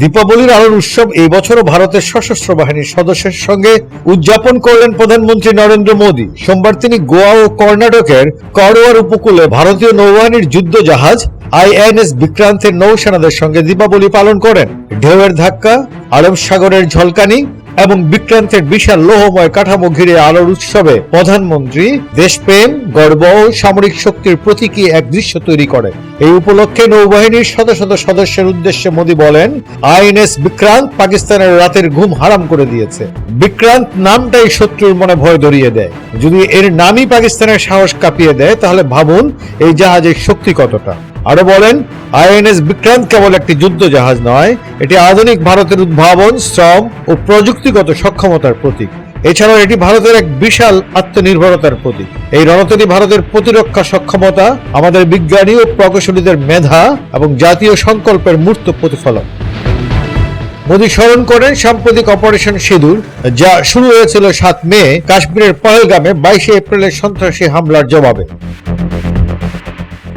দীপাবলির আলোর উৎসব এই বছরও ভারতের সশস্ত্র বাহিনীর সদস্যের সঙ্গে উদযাপন করলেন প্রধানমন্ত্রী নরেন্দ্র মোদী। সোমবার তিনি গোয়া ও কর্ণাটকের করোয়ার উপকূলে ভারতীয় নৌবাহিনীর যুদ্ধ জাহাজ আইএনএস বিক্রান্তের নৌসেনাদের সঙ্গে দীপাবলি পালন করেন। ঢেউয়ের ধাক্কা আলম সাগরের ঝলকানি এবং বিক্রান্তের বিশাল লোহময় কাঠামো ঘিরে আলোর উৎসবে প্রধানমন্ত্রী দেশপ্রেম, গর্ব ও সামরিক শক্তির প্রতীকী এক দৃশ্য তৈরি করে। এই উপলক্ষে নৌবাহিনীর শত শত সদস্যের উদ্দেশ্যে মোদী বলেন, আইএনএস বিক্রান্ত পাকিস্তানের রাতের ঘুম হারাম করে দিয়েছে। বিক্রান্ত নামটাই শত্রুর মনে ভয় ধরিয়ে দেয়। যদি এর নামই পাকিস্তানের সাহস কাঁপিয়ে দেয়, তাহলে ভাবুন, এই জাহাজের শক্তি কতটা। আরও বলেন আইএনএস বিক্রান্ত কেবল একটি যুদ্ধ জাহাজ নয়, এটি আধুনিক ভারতের উদ্ভাবন, শ্রম ও প্রযুক্তিগত সক্ষমতার প্রতীক। এছাড়াও এটি ভারতের এক বিশাল আত্মনির্ভরতার প্রতীক। এই রণতরী ভারতের প্রতিরক্ষা সক্ষমতা, আমাদের বিজ্ঞানী ও প্রকৌশলীদের মেধা এবং জাতীয় সংকল্পের মূর্ত প্রতিফলন। মোদী স্মরণ করেন সাম্প্রতিক অপারেশন সিঁদুর, যা শুরু হয়েছিল সাত মে, কাশ্মীরের পহেলগামে বাইশে এপ্রিলের সন্ত্রাসী হামলার জবাবে।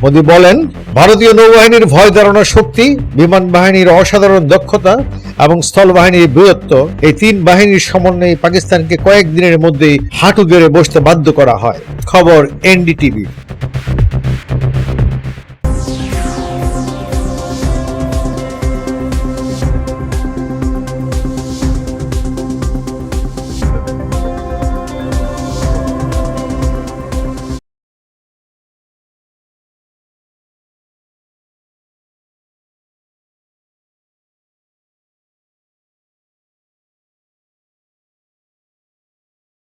মোদী বলেন ভারতীয় নৌবাহিনীর ভয় দাঁড়ানোর শক্তি, বিমান বাহিনীর অসাধারণ দক্ষতা এবং স্থল বাহিনীর বীরত্ব, এই তিন বাহিনীর সমন্বয়ে পাকিস্তানকে কয়েকদিনের মধ্যেই হাঁটু গেড়ে বসতে বাধ্য করা হয়। খবর এনডিটিভি।